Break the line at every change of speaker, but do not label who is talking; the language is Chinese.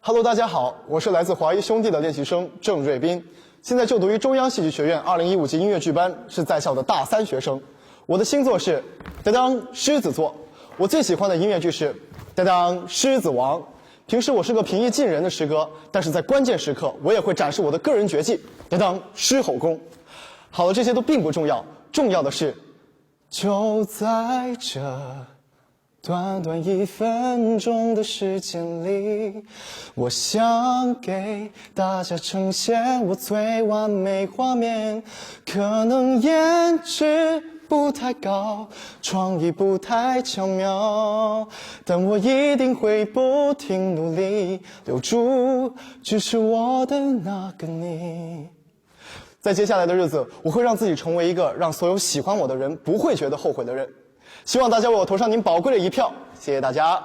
Hello，大家好，我是来自华谊兄弟的练习生郑瑞斌，现在就读于中央戏剧学院2015级音乐剧班，是在校的大三学生。我的星座是当当狮子座，我最喜欢的音乐剧是当当狮子王。平时我是个平易近人的师哥，但是在关键时刻，我也会展示我的个人绝技当当狮吼功。好了，这些都并不重要，重要的是，就在这。短短一分钟的时间里，我想给大家呈现我最完美画面。可能颜值不太高，创意不太巧妙，但我一定会不停努力，留住支持我的那个你。在接下来的日子，我会让自己成为一个让所有喜欢我的人不会觉得后悔的人。希望大家为我投上您宝贵的一票，谢谢大家。